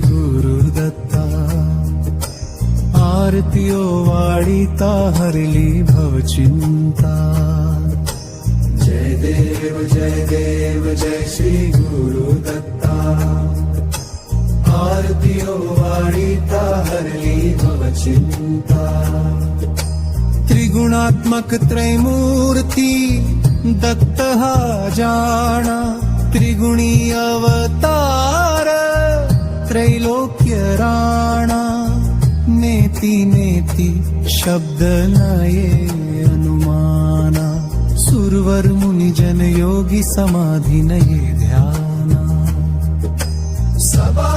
गुरुदत्ता आरतियो वाडिता हरली जय देव जय देव जय श्री गुरुदत्ता आरतियो वाडिता हरली भवचिन्ता त्रिगुणात्मक त्रैमूर्ति दत्तः जाना। त्रिगुणी अवतार त्रैलोक्य राणा नेति नेति शब्द नये अनुमाना। सुरवर मुनि जन योगी समाधि नये ध्याना। सबा